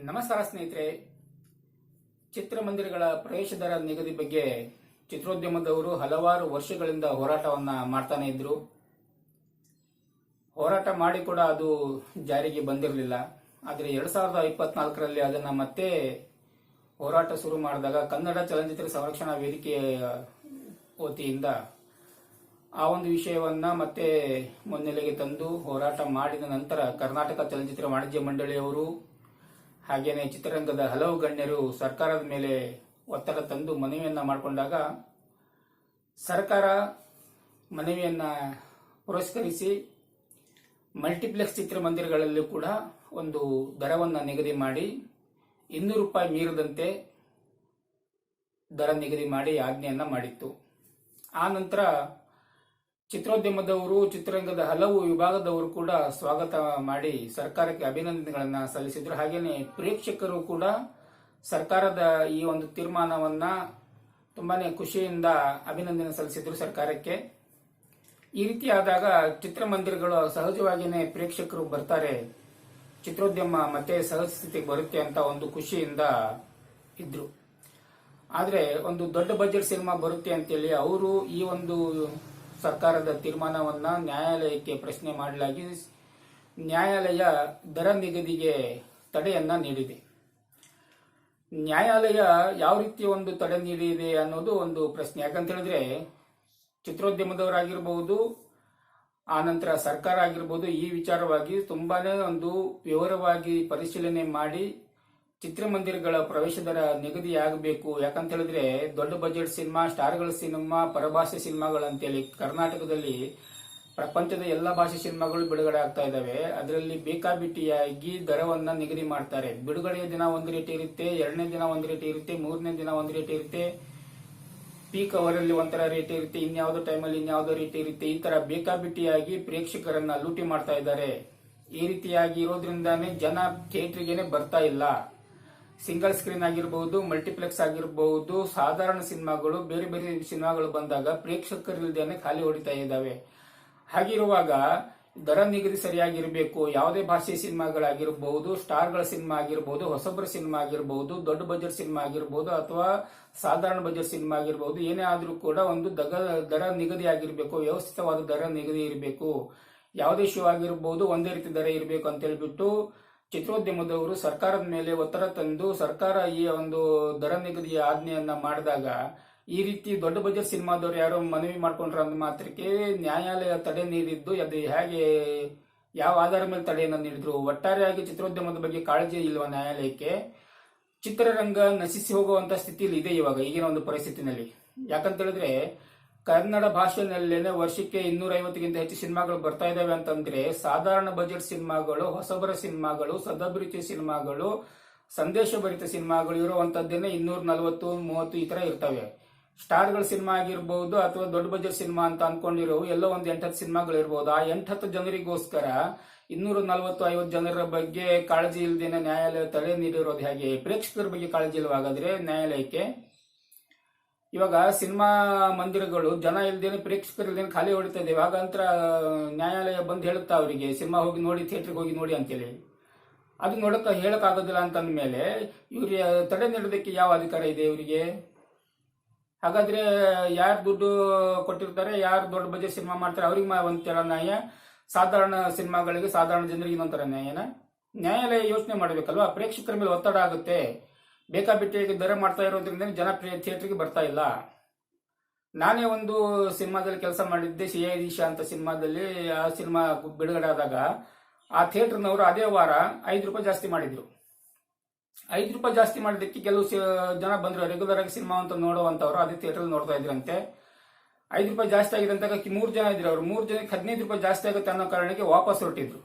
ನಮಸ್ಕಾರ ಸ್ನೇಹಿತರೆ. ಚಿತ್ರಮಂದಿರಗಳ ಪ್ರವೇಶ ದರ ನಿಗದಿ ಬಗ್ಗೆ ಚಿತ್ರೋದ್ಯಮದವರು ಹಲವಾರು ವರ್ಷಗಳಿಂದ ಹೋರಾಟವನ್ನ ಮಾಡ್ತಾನೆ ಇದ್ರು. ಹೋರಾಟ ಮಾಡಿ ಕೂಡ ಅದು ಜಾರಿಗೆ ಬಂದಿರಲಿಲ್ಲ. ಆದರೆ ಎರಡ್ ಸಾವಿರದ ಇಪ್ಪತ್ನಾಲ್ಕರಲ್ಲಿ ಅದನ್ನ ಮತ್ತೆ ಹೋರಾಟ ಶುರು ಮಾಡಿದಾಗ ಕನ್ನಡ ಚಲನಚಿತ್ರ ಸಂರಕ್ಷಣಾ ವೇದಿಕೆಯ ವತಿಯಿಂದ ಆ ಒಂದು ವಿಷಯವನ್ನ ಮತ್ತೆ ಮುನ್ನೆಲೆಗೆ ತಂದು ಹೋರಾಟ ಮಾಡಿದ ನಂತರ ಕರ್ನಾಟಕ ಚಲನಚಿತ್ರ ವಾಣಿಜ್ಯ ಮಂಡಳಿಯವರು ಹಾಗೇನೆ ಚಿತ್ರರಂಗದ ಹಲವು ಗಣ್ಯರು ಸರ್ಕಾರದ ಮೇಲೆ ಒತ್ತಡ ತಂದು ಮನವಿಯನ್ನ ಮಾಡಿಕೊಂಡಾಗ ಸರ್ಕಾರ ಮನವಿಯನ್ನ ಪುರಸ್ಕರಿಸಿ ಮಲ್ಟಿಪ್ಲೆಕ್ಸ್ ಚಿತ್ರಮಂದಿರಗಳಲ್ಲೂ ಕೂಡ ಒಂದು ದರವನ್ನು ನಿಗದಿ ಮಾಡಿ ಇನ್ನೂರು ರೂಪಾಯಿ ಮೀರದಂತೆ ದರ ನಿಗದಿ ಮಾಡಿ ಆಜ್ಞೆಯನ್ನ ಮಾಡಿತ್ತು. ಆ ನಂತರ ಚಿತ್ರೋದ್ಯಮದವರು, ಚಿತ್ರರಂಗದ ಹಲವು ವಿಭಾಗದವರು ಕೂಡ ಸ್ವಾಗತ ಮಾಡಿ ಸರ್ಕಾರಕ್ಕೆ ಅಭಿನಂದನೆಗಳನ್ನ ಸಲ್ಲಿಸಿದ್ರು. ಹಾಗೇನೆ ಪ್ರೇಕ್ಷಕರು ಕೂಡ ಸರ್ಕಾರದ ಈ ಒಂದು ತೀರ್ಮಾನವನ್ನ ತುಂಬಾನೇ ಖುಷಿಯಿಂದ ಅಭಿನಂದನೆ ಸಲ್ಲಿಸಿದ್ರು ಸರ್ಕಾರಕ್ಕೆ. ಈ ರೀತಿ ಆದಾಗ ಚಿತ್ರಮಂದಿರಗಳು ಸಹಜವಾಗಿಯೇ ಪ್ರೇಕ್ಷಕರು ಬರ್ತಾರೆ. ಚಿತ್ರೋದ್ಯಮ ಮತ್ತೆ ಸಹಜ ಸ್ಥಿತಿಗೆ ಬರುತ್ತೆ ಅಂತ ಒಂದು ಖುಷಿಯಿಂದ ಇದ್ರು. ಆದ್ರೆ ಒಂದು ದೊಡ್ಡ ಬಜೆಟ್ ಸಿನಿಮಾ ಬರುತ್ತೆ ಅಂತೇಳಿ ಅವರು ಈ ಒಂದು ಸರ್ಕಾರದ ತೀರ್ಮಾನವನ್ನ ನ್ಯಾಯಾಲಯಕ್ಕೆ ಪ್ರಶ್ನೆ ಮಾಡಲಾಗಿ ನ್ಯಾಯಾಲಯ ದರ ನಿಗದಿಗೆ ತಡೆಯನ್ನ ನೀಡಿದೆ. ನ್ಯಾಯಾಲಯ ಯಾವ ರೀತಿ ಒಂದು ತಡೆ ನೀಡಿದೆ ಅನ್ನೋದು ಒಂದು ಪ್ರಶ್ನೆ. ಯಾಕಂತ ಹೇಳಿದ್ರೆ ಚಿತ್ರೋದ್ಯಮದವರಾಗಿರ್ಬಹುದು ಆ ನಂತರ ಸರ್ಕಾರ ಆಗಿರ್ಬೋದು, ಈ ವಿಚಾರವಾಗಿ ತುಂಬಾನೇ ಒಂದು ವಿವರವಾಗಿ ಪರಿಶೀಲನೆ ಮಾಡಿ ಚಿತ್ರಮಂದಿರಗಳ ಪ್ರವೇಶ ದರ ನಿಗದಿಯಾಗಬೇಕು. ಯಾಕಂತ ಹೇಳಿದ್ರೆ ದೊಡ್ಡ ಬಜೆಟ್ ಸಿನಿಮಾ, ಸ್ಟಾರ್ಗಳ ಸಿನಿಮಾ, ಪರಭಾಷೆ ಸಿನಿಮಾಗಳಂತೇಳಿ ಕರ್ನಾಟಕದಲ್ಲಿ ಪ್ರಪಂಚದ ಎಲ್ಲ ಭಾಷೆ ಸಿನಿಮಾಗಳು ಬಿಡುಗಡೆ ಆಗ್ತಾ ಇದಾವೆ ಅದರಲ್ಲಿ ಬೇಕಾಬಿಟ್ಟಿಯಾಗಿ ದರವನ್ನ ನಿಗದಿ ಮಾಡ್ತಾರೆ. ಬಿಡುಗಡೆಯ ದಿನ ಒಂದು ರೇಟ್ ಇರುತ್ತೆ, ಎರಡನೇ ದಿನ ಒಂದು ರೇಟ್ ಇರುತ್ತೆ, ಮೂರನೇ ದಿನ ಒಂದು ರೇಟ್ ಇರುತ್ತೆ ಪೀಕ್ ಅವರಲ್ಲಿ ಒಂಥರ ರೇಟ್ ಇರುತ್ತೆ, ಇನ್ಯಾವುದೋ ಟೈಮಲ್ಲಿ ಇನ್ಯಾವುದೋ ರೇಟ್ ಇರುತ್ತೆ. ಈ ತರ ಬೇಕಾಬಿಟ್ಟಿಯಾಗಿ ಪ್ರೇಕ್ಷಕರನ್ನ ಲೂಟಿ ಮಾಡ್ತಾ ಇದ್ದಾರೆ. ಈ ರೀತಿಯಾಗಿ ಇರೋದ್ರಿಂದಾನೇ ಜನ ಥಿಯೇಟರ್ಗೆನೆ ಬರ್ತಾ ಇಲ್ಲ. ಸಿಂಗಲ್ ಸ್ಕ್ರೀನ್ ಆಗಿರಬಹುದು ಮಲ್ಟಿಪ್ಲೆಕ್ಸ್ ಆಗಿರಬಹುದು ಸಾಧಾರಣ ಸಿನಿಮಾಗಳು, ಬೇರೆ ಬೇರೆ ಸಿನಿಮಾಗಳು ಬಂದಾಗ ಪ್ರೇಕ್ಷಕರಿಲ್ದೇನೆ ಖಾಲಿ ಹೊಡಿತಾ ಇದ್ದಾವೆ. ಹಾಗಿರುವಾಗ ದರ ನಿಗದಿ ಸರಿಯಾಗಿರಬೇಕು, ಯಾವುದೇ ಭಾಷೆ ಸಿನಿಮಾಗಳಾಗಿರಬಹುದು ಸ್ಟಾರ್ಗಳ ಸಿನಿಮಾ ಆಗಿರಬಹುದು ಹೊಸಬ್ರ ಸಿನಿಮಾ ಆಗಿರಬಹುದು ದೊಡ್ಡ ಬಜೆಟ್ ಸಿನಿಮಾ ಆಗಿರಬಹುದು ಅಥವಾ ಸಾಧಾರಣ ಬಜೆಟ್ ಸಿನಿಮಾ ಆಗಿರಬಹುದು ಏನೇ ಆದರೂ ಕೂಡ ಒಂದು ದಗ, ದರ ನಿಗದಿ ಆಗಿರಬೇಕು, ವ್ಯವಸ್ಥಿತವಾದ ದರ ನಿಗದಿ ಇರಬೇಕು. ಯಾವುದೇ ಶೋ ಆಗಿರಬಹುದು ಒಂದೇ ರೀತಿ ದರ ಇರಬೇಕು ಅಂತ ಹೇಳ್ಬಿಟ್ಟು ಚಿತ್ರೋದ್ಯಮದವರು ಸರ್ಕಾರದ ಮೇಲೆ ಒತ್ತಡ ತಂದು ಸರ್ಕಾರ ಈ ಒಂದು ದರ ನಿಗದಿಯ ಆಜ್ಞೆಯನ್ನ ಮಾಡಿದಾಗ ಈ ರೀತಿ ದೊಡ್ಡ ಬಜೆಟ್ ಸಿನಿಮಾದವರು ಯಾರೋ ಮನವಿ ಮಾಡ್ಕೊಂಡ್ರ ಅಂದ ಮಾತ್ರಕ್ಕೆ ನ್ಯಾಯಾಲಯ ತಡೆ ನೀಡಿದ್ದು, ಅದು ಹೇಗೆ, ಯಾವ ಆಧಾರ ಮೇಲೆ ತಡೆಯನ್ನು ನೀಡಿದ್ರು? ಒಟ್ಟಾರೆಯಾಗಿ ಚಿತ್ರೋದ್ಯಮದ ಬಗ್ಗೆ ಕಾಳಜಿ ಇಲ್ವಾ ನ್ಯಾಯಾಲಯಕ್ಕೆ? ಚಿತ್ರರಂಗ ನಶಿಸಿ ಹೋಗುವಂತ ಸ್ಥಿತಿಯಲ್ಲಿ ಇದೆ ಇವಾಗ ಈಗಿನ ಒಂದು ಪರಿಸ್ಥಿತಿನಲ್ಲಿ? ಯಾಕಂತ ಹೇಳಿದ್ರೆ ಕನ್ನಡ ಭಾಷೆನಲ್ಲೇನೆ ವರ್ಷಕ್ಕೆ ಇನ್ನೂರ ಐವತ್ತಕ್ಕಿಂತ ಹೆಚ್ಚು ಸಿನಿಮಾಗಳು ಬರ್ತಾ ಇದಾವೆ ಅಂತಂದ್ರೆ ಸಾಧಾರಣ ಬಜೆಟ್ ಸಿನಿಮಾಗಳು, ಹೊಸಬರ ಸಿನಿಮಾಗಳು, ಸದಭಿರುಚಿ ಸಿನಿಮಾಗಳು ಸಂದೇಶ ಭರಿತ ಸಿನಿಮಾಗಳು ಇರುವಂತದ್ದೇನೆ ಇನ್ನೂರ ನಲವತ್ತು, ಮೂವತ್ತು ಈ ತರ ಇರ್ತವೆ. ಸ್ಟಾರ್ಗಳ ಸಿನಿಮಾ ಆಗಿರ್ಬಹುದು ಅಥವಾ ದೊಡ್ಡ ಬಜೆಟ್ ಸಿನಿಮಾ ಅಂತ ಅನ್ಕೊಂಡಿರೋ ಎಲ್ಲೋ ಒಂದು ಎಂಟತ್ತು ಸಿನಿಮಾಗಳು ಇರ್ಬೋದು. ಆ ಎಂಟತ್ತು ಜನರಿಗೋಸ್ಕರ ಇನ್ನೂರ ನಲವತ್ತು, ಐವತ್ತು ಜನರ ಬಗ್ಗೆ ಕಾಳಜಿ ಇಲ್ಲದೇನೆ ನ್ಯಾಯಾಲಯ ತಡೆ ನೀಡಿರೋದು ಹೇಗೆ? ಪ್ರೇಕ್ಷಕರ ಬಗ್ಗೆ ಕಾಳಜಿ ಇಲ್ವಾಗಾದ್ರೆ ನ್ಯಾಯಾಲಯಕ್ಕೆ ಇವಾಗ ಸಿನಿಮಾ ಮಂದಿರಗಳು ಜನ ಇಲ್ದೇನೆ, ಪ್ರೇಕ್ಷಕರು ಇಲ್ದೇನೆ ಖಾಲಿ ಹೊಡಿತಾ ಇದ್ದೇವೆ ಅಂತರ ನ್ಯಾಯಾಲಯ ಬಂದು ಹೇಳುತ್ತಾ ಅವರಿಗೆ, ಸಿನಿಮಾ ಹೋಗಿ ನೋಡಿ, ಥಿಯೇಟರ್ಗೆ ಹೋಗಿ ನೋಡಿ ಅಂತೇಳಿ. ಅದು ನೋಡಕ್ಕ ಹೇಳಕ್ ಆಗೋದಿಲ್ಲ ಅಂತಂದ ಮೇಲೆ ಇವ್ರಿಗೆ ತಡೆ ನೀಡೋದಕ್ಕೆ ಯಾವ ಅಧಿಕಾರ ಇದೆ ಇವರಿಗೆ? ಹಾಗಾದ್ರೆ ಯಾರು ದುಡ್ಡು ಕೊಟ್ಟಿರ್ತಾರೆ, ಯಾರು ದೊಡ್ಡ ಬಜೆಟ್ ಸಿನಿಮಾ ಮಾಡ್ತಾರೆ, ಅವ್ರಿಗೆ ಒಂಥರ ನ್ಯಾಯ. ಸಾಧಾರಣ ಸಿನಿಮಾಗಳಿಗೆ ಸಾಧಾರಣ ಜನರಿಗೆ ಇನ್ನೊಂಥರ ನ್ಯಾಯನ? ನ್ಯಾಯಾಲಯ ಯೋಚನೆ ಮಾಡಬೇಕಲ್ವಾ? ಪ್ರೇಕ್ಷಕರ ಮೇಲೆ ಒತ್ತಡ ಆಗುತ್ತೆ. ಬೇಕಾಬಿಟ್ಟಿಯಾಗಿ ದೊರೆ ಮಾಡ್ತಾ ಇರೋದ್ರಿಂದ ಜನಪ್ರಿಯ ಥಿಯೇಟರ್ಗೆ ಬರ್ತಾ ಇಲ್ಲ. ನಾನೇ ಒಂದು ಸಿನಿಮಾದಲ್ಲಿ ಕೆಲಸ ಮಾಡಿದ್ದೆ, ಸಿ ಐ ದಿಶಾ ಅಂತ ಸಿನಿಮಾದಲ್ಲಿ, ಆ ಸಿನಿಮಾ ಬಿಡುಗಡೆ ಆದಾಗ ಆ ಥಿಯೇಟರ್ನವರು ಅದೇ ವಾರ ಐದು ರೂಪಾಯಿ ಜಾಸ್ತಿ ಮಾಡಿದ್ರು. ಐದು ರೂಪಾಯಿ ಜಾಸ್ತಿ ಮಾಡಿದ್ದಕ್ಕೆ ಕೆಲವು ಜನ ಬಂದ್ರು. ರೆಗ್ಯುಲರ್ ಆಗಿ ಸಿನಿಮಾ ಅಂತ ನೋಡುವಂತವ್ರು ಅದೇ ಥಿಯೇಟರ್ ನೋಡ್ತಾ ಇದ್ರಂತೆ. ಐದು ರೂಪಾಯಿ ಜಾಸ್ತಿ ಆಗಿದೆ ಅಂತ ಮೂರು ಜನ ಇದ್ರು ಅವರು. ಮೂರು ಜನಕ್ಕೆ ಹದಿನೈದು ರೂಪಾಯಿ ಜಾಸ್ತಿ ಆಗುತ್ತೆ ಅನ್ನೋ ಕಾರಣಕ್ಕೆ ವಾಪಸ್ ಹೊರಟಿದ್ರು.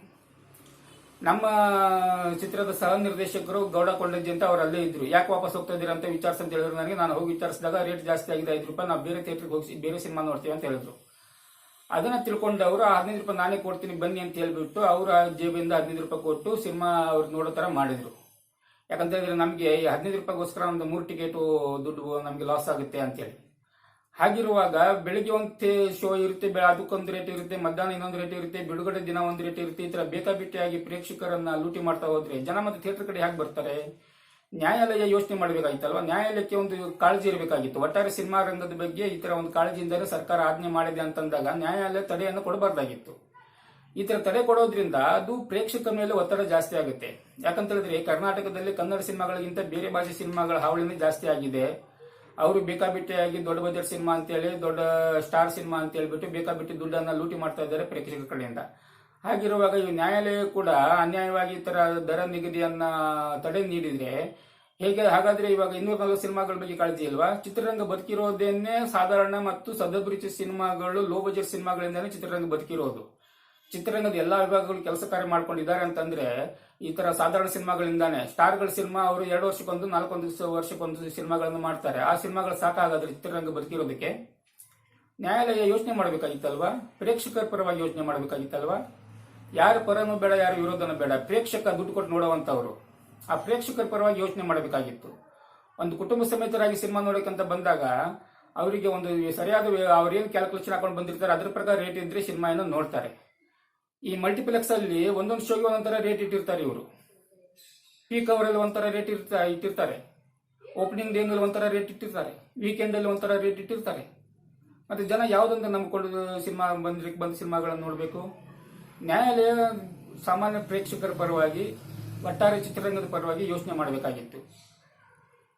ನಮ್ಮ ಚಿತ್ರದ ಸಹ ನಿರ್ದೇಶಕರು ಗೌಡ ಕೊಂಡಜ್ಜಿ ಅಂತ ಅವ್ರು ಅಲ್ಲೇ ಇದ್ರು. ಯಾಕೆ ವಾಪಸ್ ಹೋಗ್ತಾ ಇದ್ದೀರಾ ಅಂತ ವಿಚಾರಿಸ್ ಅಂತ ಹೇಳಿದ್ರು ನನಗೆ. ನಾನು ಹೋಗಿ ವಿಚಾರಿಸಿದಾಗ ರೇಟ್ ಜಾಸ್ತಿ ಆಗಿದೆ, ಐದು ರೂಪಾಯಿ. ನಾವು ಬೇರೆ ಥಿಯೇಟ್ರಿಗೆ ಹೋಗಿ ಬೇರೆ ಸಿನಿಮಾ ನೋಡ್ತೀವಿ ಅಂತ ಹೇಳಿದ್ರು. ಅದನ್ನ ತಿಳ್ಕೊಂಡು ಅವರು ಹದಿನೈದು ರೂಪಾಯಿ ನಾನೇ ಕೊಡ್ತೀನಿ, ಬನ್ನಿ ಅಂತ ಹೇಳ್ಬಿಟ್ಟು ಅವರ ಜೇಬಿಂದ ಹದಿನೈದು ರೂಪಾಯಿ ಕೊಟ್ಟು ಸಿನಿಮಾ ಅವ್ರು ನೋಡೋ ಥರ ಮಾಡಿದ್ರು. ಯಾಕಂತ ಹೇಳಿದ್ರೆ ನಮಗೆ ಹದಿನೈದು ರೂಪಾಯಿಗೋಸ್ಕರ ಒಂದು ಮೂರು ಟಿಕೆಟ್ ದುಡ್ಡು ನಮಗೆ ಲಾಸ್ ಆಗುತ್ತೆ ಅಂತೇಳಿ. ಹಾಗಿರುವಾಗ ಬೆಳಿಗ್ಗೆ ಒಂದು ಶೋ ಇರುತ್ತೆ ಅದಕ್ಕೊಂದು ರೇಟ್ ಇರುತ್ತೆ, ಮಧ್ಯಾಹ್ನ ಇನ್ನೊಂದು ರೇಟ್ ಇರುತ್ತೆ, ಬಿಡುಗಡೆ ದಿನ ಒಂದು ರೇಟ್ ಇರುತ್ತೆ, ಈ ತರ ಬೇಕಾಬಿಟ್ಟಿಯಾಗಿ ಪ್ರೇಕ್ಷಕರನ್ನ ಲೂಟಿ ಮಾಡ್ತಾ ಹೋದ್ರೆ ಜನ ಮತ್ತೆ ಥಿಯೇಟರ್ ಕಡೆ ಹೇಗೆ ಬರ್ತಾರೆ? ನ್ಯಾಯಾಲಯ ಯೋಚನೆ ಮಾಡಬೇಕಾಗಿತ್ತಲ್ವಾ? ನ್ಯಾಯಾಲಯಕ್ಕೆ ಒಂದು ಕಾಳಜಿ ಇರಬೇಕಾಗಿತ್ತು. ಒಟ್ಟಾರೆ ಸಿನಿಮಾ ರಂಗದ ಬಗ್ಗೆ ಈ ತರ ಒಂದು ಕಾಳಜಿಯಿಂದಲೇ ಸರ್ಕಾರ ಆಜ್ಞೆ ಮಾಡಿದೆ ಅಂತಂದಾಗ ನ್ಯಾಯಾಲಯ ತಡೆಯನ್ನು ಕೊಡಬಾರ್ದಾಗಿತ್ತು. ಈ ತರ ತಡೆ ಕೊಡೋದ್ರಿಂದ ಅದು ಪ್ರೇಕ್ಷಕರ ಮೇಲೆ ಒತ್ತಡ ಜಾಸ್ತಿ ಆಗುತ್ತೆ. ಯಾಕಂತ ಹೇಳಿದ್ರೆ ಕರ್ನಾಟಕದಲ್ಲಿ ಕನ್ನಡ ಸಿನಿಮಾಗಳಿಗಿಂತ ಬೇರೆ ಭಾಷೆ ಸಿನಿಮಾಗಳ ಹಾವಳಿನೇ ಜಾಸ್ತಿ ಆಗಿದೆ. ಅವರು ಬೇಕಾಬಿಟ್ಟಿಯಾಗಿ ದೊಡ್ಡ ಬಜೆಟ್ ಸಿನಿಮಾ ಅಂತೇಳಿ, ದೊಡ್ಡ ಸ್ಟಾರ್ ಸಿನಿಮಾ ಅಂತ ಹೇಳ್ಬಿಟ್ಟು ಬೇಕಾಬಿಟ್ಟು ದುಡ್ಡನ್ನ ಲೂಟಿ ಮಾಡ್ತಾ ಇದ್ದಾರೆ ಪ್ರೇಕ್ಷಕರ ಕಡೆಯಿಂದ. ಹಾಗಿರುವಾಗ ಈ ನ್ಯಾಯಾಲಯ ಕೂಡ ಅನ್ಯಾಯವಾಗಿ ಈ ತರ ದರ ನಿಗದಿಯನ್ನ ತಡೆ ನೀಡಿದ್ರೆ ಹೇಗೆ, ಹಾಗಾದ್ರೆ ಇವಾಗ ಇನ್ನೂರ ನಲವತ್ತು ಸಿನಿಮಾಗಳ ಬಗ್ಗೆ ಕಾಳಜಿ ಇಲ್ವಾ? ಚಿತ್ರರಂಗ ಬದುಕಿರೋದೇನೆ ಸಾಧಾರಣ ಮತ್ತು ಸದಭಿರುಚಿ ಸಿನಿಮಾಗಳು ಲೋ ಬಜೆಟ್ ಸಿನಿಮಾಗಳಿಂದಾನೇ ಚಿತ್ರರಂಗ ಬದುಕಿರೋದು. ಚಿತ್ರರಂಗದ ಎಲ್ಲಾ ವಿಭಾಗಗಳು ಕೆಲಸ ಕಾರ್ಯ ಮಾಡ್ಕೊಂಡಿದ್ದಾರೆ ಅಂತಂದ್ರೆ ಈ ತರ ಸಾಧಾರಣ ಸಿನಿಮಾಗಳಿಂದಾನೆ. ಸ್ಟಾರ್ಗಳ ಸಿನಿಮಾ ಅವರು ಎರಡು ವರ್ಷಕ್ಕೊಂದು, ನಾಲ್ಕೊಂದು ವರ್ಷಕ್ಕೊಂದು ಸಿನಿಮಾಗಳನ್ನು ಮಾಡ್ತಾರೆ. ಆ ಸಿನಿಮಾಗಳು ಸಾಕಾಗಾದ್ರೆ ಚಿತ್ರರಂಗ ಬದುಕಿರೋದಕ್ಕೆ? ನ್ಯಾಯಾಲಯ ಯೋಚನೆ ಮಾಡಬೇಕಾಗಿತ್ತಲ್ವಾ? ಪ್ರೇಕ್ಷಕರ ಪರವಾಗಿ ಯೋಚನೆ ಮಾಡಬೇಕಾಗಿತ್ತಲ್ವಾ? ಯಾರ ಪರನೂ ಬೇಡ, ಯಾರ ವಿರೋಧನ ಬೇಡ. ಪ್ರೇಕ್ಷಕ ದುಡ್ಡು ಕೊಟ್ಟು ನೋಡುವಂತವ್ರು ಆ ಪ್ರೇಕ್ಷಕರ ಪರವಾಗಿ ಯೋಚನೆ ಮಾಡಬೇಕಾಗಿತ್ತು. ಒಂದು ಕುಟುಂಬ ಸಮೇತರಾಗಿ ಸಿನಿಮಾ ನೋಡಕ್ಕಂತ ಬಂದಾಗ ಅವರಿಗೆ ಒಂದು ಸರಿಯಾದ ಅವ್ರೇನು ಕ್ಯಾಲ್ಕುಲೇಷನ್ ಹಾಕೊಂಡು ಬಂದಿರ್ತಾರೆ, ಅದ್ರ ಪ್ರಕಾರ ರೇಟ್ ಇದ್ರೆ ಏನೋ ನೋಡ್ತಾರೆ. ಈ ಮಲ್ಟಿಪ್ಲೆಕ್ಸ್ ಅಲ್ಲಿ ಒಂದೊಂದು ಶೋಗೆ ಒಂದೊಂದರ ರೇಟ್ ಇಟ್ಟಿರ್ತಾರೆ ಇವರು. ಪೀಕ್ ಅಲ್ಲಿ ಒಂಥರ ರೇಟ್ ಇರ್ತಾ, ಇಟ್ಟಿರ್ತಾರೆ. ಓಪನಿಂಗ್ ಡೇನಲ್ಲಿ ಒಂಥರ ರೇಟ್ ಇಟ್ಟಿರ್ತಾರೆ. ವೀಕೆಂಡ್ ಅಲ್ಲಿ ಒಂಥರ ರೇಟ್ ಇಟ್ಟಿರ್ತಾರೆ. ಮತ್ತೆ ಜನ ಯಾವುದೊಂದು ನಂಬಿಕೊಂಡು ಸಿನಿಮಾ ಬಂದ್ರೆ, ಬಂದ ಸಿನಿಮಾಗಳನ್ನು ನೋಡಬೇಕು. ನ್ಯಾಯಾಲಯ ಸಾಮಾನ್ಯ ಪ್ರೇಕ್ಷಕರ ಪರವಾಗಿ, ಒಟ್ಟಾರೆ ಚಿತ್ರರಂಗದ ಪರವಾಗಿ ಯೋಚನೆ ಮಾಡಬೇಕಾಗಿತ್ತು.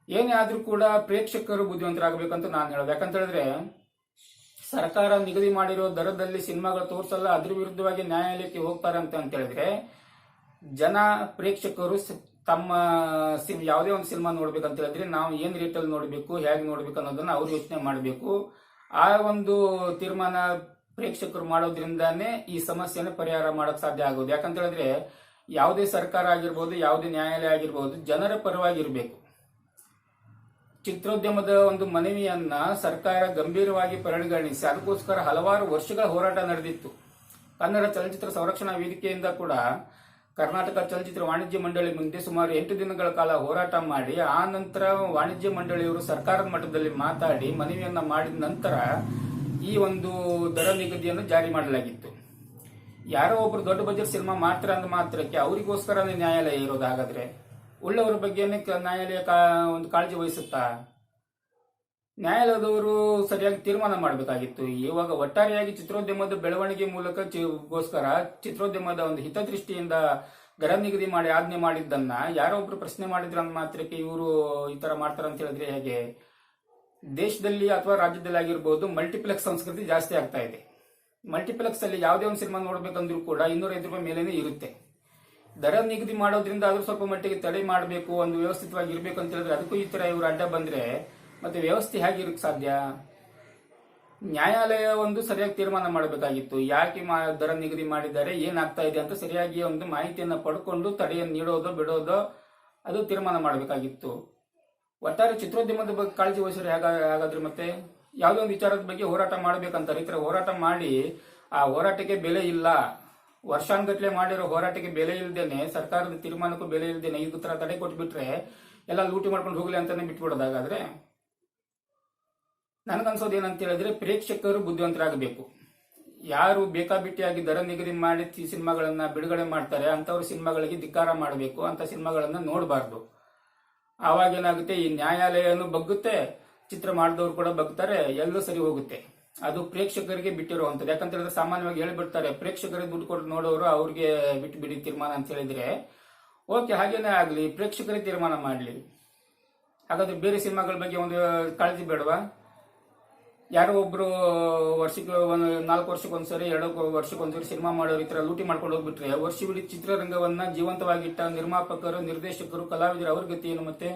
ಏನೇ ಆದರೂ ಕೂಡ ಪ್ರೇಕ್ಷಕರು ಬುದ್ಧಿವಂತರಾಗಬೇಕಂತ ನಾನು ಹೇಳೋದು. ಯಾಕಂತ ಹೇಳಿದ್ರೆ ಸರ್ಕಾರ ನಿಗದಿ ಮಾಡಿರೋ ದರದಲ್ಲಿ ಸಿನಿಮಾಗಳು ತೋರಿಸಲ್ಲ, ಅದ್ರ ವಿರುದ್ಧವಾಗಿ ನ್ಯಾಯಾಲಯಕ್ಕೆ ಹೋಗ್ತಾರೆ ಅಂತ ಅಂತ ಹೇಳಿದ್ರೆ, ಜನ ಪ್ರೇಕ್ಷಕರು ತಮ್ಮ ಯಾವುದೇ ಒಂದು ಸಿನಿಮಾ ನೋಡ್ಬೇಕಂತ ಹೇಳಿದ್ರೆ, ನಾವು ಏನ್ ರೇಟಲ್ಲಿ ನೋಡಬೇಕು, ಹೇಗೆ ನೋಡ್ಬೇಕು ಅನ್ನೋದನ್ನ ಅವ್ರು ಯೋಚನೆ ಮಾಡಬೇಕು. ಆ ಒಂದು ತೀರ್ಮಾನ ಪ್ರೇಕ್ಷಕರು ಮಾಡೋದ್ರಿಂದಾನೇ ಈ ಸಮಸ್ಯೆನ ಪರಿಹಾರ ಮಾಡಕ್ ಸಾಧ್ಯ ಆಗೋದು. ಯಾಕಂತ ಹೇಳಿದ್ರೆ, ಯಾವುದೇ ಸರ್ಕಾರ ಆಗಿರ್ಬೋದು, ಯಾವುದೇ ನ್ಯಾಯಾಲಯ ಆಗಿರ್ಬೋದು, ಜನರ ಪರವಾಗಿ ಇರಬೇಕು. ಚಿತ್ರೋದ್ಯಮದ ಒಂದು ಮನವಿಯನ್ನ ಸರ್ಕಾರ ಗಂಭೀರವಾಗಿ ಪರಿಗಣಿಸಿ, ಅದಕ್ಕೋಸ್ಕರ ಹಲವಾರು ವರ್ಷಗಳ ಹೋರಾಟ ನಡೆದಿತ್ತು. ಕನ್ನಡ ಚಲನಚಿತ್ರ ಸಂರಕ್ಷಣಾ ವೇದಿಕೆಯಿಂದ ಕೂಡ ಕರ್ನಾಟಕ ಚಲನಚಿತ್ರ ವಾಣಿಜ್ಯ ಮಂಡಳಿ ಮುಂದೆ ಸುಮಾರು ಎಂಟು ದಿನಗಳ ಕಾಲ ಹೋರಾಟ ಮಾಡಿ, ಆ ನಂತರ ವಾಣಿಜ್ಯ ಮಂಡಳಿಯವರು ಸರ್ಕಾರದ ಮಟ್ಟದಲ್ಲಿ ಮಾತಾಡಿ, ಮನವಿಯನ್ನ ಮಾಡಿದ ನಂತರ ಈ ಒಂದು ದರ ನಿಗದಿಯನ್ನು ಜಾರಿ ಮಾಡಲಾಗಿತ್ತು. ಯಾರೋ ಒಬ್ರು ದೊಡ್ಡ ಬಜೆಟ್ ಸಿನಿಮಾ ಮಾಡ್ತಾರೆ ಅಂದ ಮಾತ್ರಕ್ಕೆ ಅವರಿಗೋಸ್ಕರನೇ ನ್ಯಾಯಾಲಯ ಇರೋದು ಹಾಗಾದ್ರೆ ಉಳ್ಳವರ ಬಗ್ಗೆನೇ ನ್ಯಾಯಾಲಯ ಒಂದು ಕಾಳಜಿ ವಹಿಸುತ್ತಾ? ನ್ಯಾಯಾಲಯದವರು ಸರಿಯಾಗಿ ತೀರ್ಮಾನ ಮಾಡಬೇಕಾಗಿತ್ತು. ಇವಾಗ ಒಟ್ಟಾರೆಯಾಗಿ ಚಿತ್ರೋದ್ಯಮದ ಬೆಳವಣಿಗೆ ಮೂಲಕ ಗೋಸ್ಕರ ಚಿತ್ರೋದ್ಯಮದ ಒಂದು ಹಿತದೃಷ್ಟಿಯಿಂದ ದರ ನಿಗದಿ ಮಾಡಿ ಆಜ್ಞೆ ಮಾಡಿದ್ದನ್ನ ಯಾರೋ ಒಬ್ರು ಪ್ರಶ್ನೆ ಮಾಡಿದ್ರ ಮಾತ್ರಕ್ಕೆ ಇವರು ಈ ತರ ಮಾಡ್ತಾರೆ ಅಂತ ಹೇಳಿದ್ರೆ ಹೇಗೆ? ದೇಶದಲ್ಲಿ ಅಥವಾ ರಾಜ್ಯದಲ್ಲಿ ಆಗಿರ್ಬೋದು ಮಲ್ಟಿಪ್ಲೆಕ್ಸ್ ಸಂಸ್ಕೃತಿ ಜಾಸ್ತಿ ಆಗ್ತಾ ಇದೆ. ಮಲ್ಟಿಪ್ಲೆಕ್ಸ್ ಅಲ್ಲಿ ಯಾವುದೇ ಒಂದು ಸಿನಿಮಾ ನೋಡ್ಬೇಕಂದ್ರೂ ಕೂಡ ಇನ್ನೂರ ಐದು ರೂಪಾಯಿ ಮೇಲೇನೆ ಇರುತ್ತೆ. ದರ ನಿಗದಿ ಮಾಡೋದ್ರಿಂದ ಆದ್ರೂ ಸ್ವಲ್ಪ ಮಟ್ಟಿಗೆ ತಡೆ ಮಾಡಬೇಕು, ಒಂದು ವ್ಯವಸ್ಥಿತವಾಗಿ ಇರಬೇಕು ಅಂತ ಹೇಳಿದ್ರೆ ಅದಕ್ಕೂ ಈ ತರ ಇವರು ಅಡ್ಡ ಬಂದ್ರೆ ಮತ್ತೆ ವ್ಯವಸ್ಥೆ ಹೇಗೆ ಇರಕ್ ಸಾಧ್ಯ? ನ್ಯಾಯಾಲಯ ಒಂದು ಸರಿಯಾಗಿ ತೀರ್ಮಾನ ಮಾಡಬೇಕಾಗಿತ್ತು. ಯಾಕೆ ದರ ನಿಗದಿ ಮಾಡಿದ್ದಾರೆ, ಏನಾಗ್ತಾ ಇದೆ ಅಂತ ಸರಿಯಾಗಿ ಒಂದು ಮಾಹಿತಿಯನ್ನು ಪಡ್ಕೊಂಡು ತಡೆಯನ್ನು ನೀಡೋದೋ ಬಿಡೋದೋ ಅದು ತೀರ್ಮಾನ ಮಾಡಬೇಕಾಗಿತ್ತು. ಒಟ್ಟಾರೆ ಚಿತ್ರೋದ್ಯಮದ ಬಗ್ಗೆ ಕಾಳಜಿ ವಹಿಸಿದ್ರೆ ಹೇಗ, ಹಾಗಾದ್ರೆ ಮತ್ತೆ? ಯಾವುದೋ ಒಂದು ವಿಚಾರದ ಬಗ್ಗೆ ಹೋರಾಟ ಮಾಡಬೇಕಂತ ರೈತರ ತರ ಹೋರಾಟ ಮಾಡಿ, ಆ ಹೋರಾಟಕ್ಕೆ ಬೆಲೆ ಇಲ್ಲ. ವರ್ಷಾನ್ಗಟ್ಲೆ ಮಾಡಿರೋ ಹೋರಾಟಕ್ಕೆ ಬೆಲೆ ಇಲ್ದೇನೆ, ಸರ್ಕಾರದ ತೀರ್ಮಾನಕ್ಕೂ ಬೆಲೆ ಇಲ್ದೇನೆ ಈ ತರ ತಡೆ ಕೊಟ್ಬಿಟ್ರೆ ಎಲ್ಲ ಲೂಟಿ ಮಾಡ್ಕೊಂಡು ಹೋಗ್ಲಿ ಅಂತಾನೆ ಬಿಟ್ಬಿಡೋದಾಗಾದ್ರೆ ನನಗನ್ಸೋದು ಏನಂತ ಹೇಳಿದ್ರೆ ಪ್ರೇಕ್ಷಕರು ಬುದ್ಧಿವಂತರಾಗಬೇಕು. ಯಾರು ಬೇಕಾಬಿಟ್ಟಿಯಾಗಿ ದರ ನಿಗದಿ ಮಾಡಿ ಸಿನಿಮಾಗಳನ್ನ ಬಿಡುಗಡೆ ಮಾಡ್ತಾರೆ ಅಂತವ್ರ ಸಿನಿಮಾಗಳಿಗೆ ಧಿಕ್ಕಾರ ಮಾಡಬೇಕು ಅಂತ ಸಿನಿಮಾಗಳನ್ನ ನೋಡಬಾರ್ದು. ಆವಾಗ ಏನಾಗುತ್ತೆ ಈ ನ್ಯಾಯಾಲಯನು ಬಗ್ಗುತ್ತೆ, ಚಿತ್ರ ಮಾಡಿದವರು ಕೂಡ ಬಗ್ತಾರೆ, ಎಲ್ಲೂ ಸರಿ ಹೋಗುತ್ತೆ. ಅದು ಪ್ರೇಕ್ಷಕರಿಗೆ ಬಿಟ್ಟಿರುವಂತದ್ದು ಯಾಕಂತ ಹೇಳಿದ್ರೆ ಸಾಮಾನ್ಯವಾಗಿ ಹೇಳ್ಬಿಡ್ತಾರೆ, ಪ್ರೇಕ್ಷಕರಿಗೆ ದುಡ್ಡು ಕೊಟ್ಟು ನೋಡೋರು ಅವ್ರಿಗೆ ಬಿಟ್ಟು ಬಿಡಿ ತೀರ್ಮಾನ ಅಂತ ಹೇಳಿದ್ರೆ. ಓಕೆ, ಹಾಗೇನೇ ಆಗ್ಲಿ ಪ್ರೇಕ್ಷಕರೇ ತೀರ್ಮಾನ ಮಾಡಲಿ. ಹಾಗಾದ್ರೆ ಬೇರೆ ಸಿನಿಮಾಗಳ ಬಗ್ಗೆ ಒಂದು ಕಾಳಜಿ ಬೇಡವಾ? ಯಾರೋ ಒಬ್ರು ವರ್ಷಕ್ಕೆ ಒಂದು ನಾಲ್ಕು ವರ್ಷಕ್ಕೊಂದ್ಸರಿ ಎರಡು ವರ್ಷಕ್ಕೊಂದ್ಸರಿ ಸಿನಿಮಾ ಮಾಡೋರು ಈ ತರ ಲೂಟಿ ಮಾಡ್ಕೊಂಡು ಹೋಗ್ಬಿಟ್ರೆ, ವರ್ಷವಿಡೀ ಚಿತ್ರರಂಗವನ್ನ ಜೀವಂತವಾಗಿಟ್ಟ ನಿರ್ಮಾಪಕರು, ನಿರ್ದೇಶಕರು, ಕಲಾವಿದರು ಅವ್ರ ಗತಿ ಏನು ಮತ್ತೆ?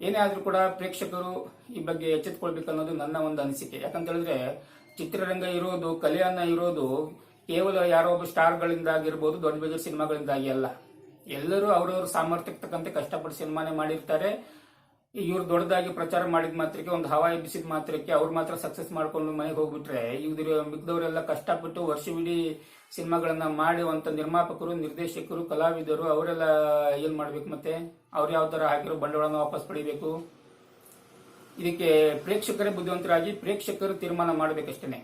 ಏನೇ ಆದರೂ ಕೂಡ ಪ್ರೇಕ್ಷಕರು ಈ ಬಗ್ಗೆ ಎಚ್ಚೆತ್ಕೊಳ್ಬೇಕು ಅನ್ನೋದು ನನ್ನ ಒಂದು ಅನಿಸಿಕೆ. ಯಾಕಂತ ಹೇಳಿದ್ರೆ ಚಿತ್ರರಂಗ ಇರೋದು ಕಲೆಯನ್ನ ಇರೋದು ಕೇವಲ ಯಾರೋ ಒಬ್ಬ ಸ್ಟಾರ್ಗಳಿಂದ ಆಗಿರ್ಬೋದು ದೊಡ್ಡ ಬಜೆಟ್ ಸಿನಿಮಾಗಳಿಂದಾಗಿ ಅಲ್ಲ. ಎಲ್ಲರೂ ಅವರವ್ರ ಸಾಮರ್ಥ್ಯಕ್ಕೆ ತಕ್ಕಂತೆ ಕಷ್ಟಪಟ್ಟು ಸಿನಿಮಾನೇ ಮಾಡಿರ್ತಾರೆ. ಇವ್ರು ದೊಡ್ಡದಾಗಿ ಪ್ರಚಾರ ಮಾಡಿದ ಮಾತ್ರಕ್ಕೆ, ಒಂದು ಹವಾ ಎಬ್ಬಿಸಿದ ಮಾತ್ರಕ್ಕೆ ಅವ್ರು ಮಾತ್ರ ಸಕ್ಸಸ್ ಮಾಡ್ಕೊಂಡು ಮನೆಗೆ ಹೋಗ್ಬಿಟ್ರೆ, ಇವ್ರು ಮಿಕ್ದವರೆಲ್ಲ ಕಷ್ಟಪಟ್ಟು ವರ್ಷವಿಡೀ ಸಿನಿಮಾಗಳನ್ನ ಮಾಡುವಂತ ನಿರ್ಮಾಪಕರು, ನಿರ್ದೇಶಕರು, ಕಲಾವಿದರು, ಅವರೆಲ್ಲ ಏನ್ ಮಾಡ್ಬೇಕು ಮತ್ತೆ? ಅವ್ರು ಯಾವ ತರ ಹಾಕಿರೋ ಬಂಡವಾಳನ ವಾಪಸ್ ಪಡಿಬೇಕು? ಇದಕ್ಕೆ ಪ್ರೇಕ್ಷಕರೇ ಬುದ್ಧಿವಂತರಾಗಿ ಪ್ರೇಕ್ಷಕರು ತೀರ್ಮಾನ ಮಾಡಬೇಕಷ್ಟೇ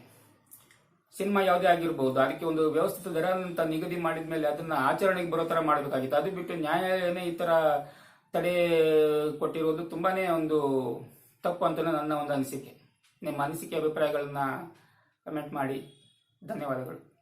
ಸಿನಿಮಾ ಯಾವುದೇ ಆಗಿರಬಹುದು ಅದಕ್ಕೆ ಒಂದು ವ್ಯವಸ್ಥಿತ ದರ ಅಂತ ನಿಗದಿ ಮಾಡಿದ ಮೇಲೆ ಅದನ್ನ ಆಚರಣೆಗೆ ಬರೋ ತರ ಮಾಡಬೇಕಾಗಿತ್ತು. ಅದು ಬಿಟ್ಟು ನ್ಯಾಯಾಲಯನೇ ಈ ತರ ತಡೆ ಕೊಟ್ಟಿರೋದು ತುಂಬಾನೇ ಒಂದು ತಪ್ಪು ಅಂತ ನನ್ನ ಒಂದು ಅನಿಸಿಕೆ. ನಿಮ್ಮ ಅನಿಸಿಕೆ ಅಭಿಪ್ರಾಯಗಳನ್ನ ಕಮೆಂಟ್ ಮಾಡಿ. ಧನ್ಯವಾದಗಳು.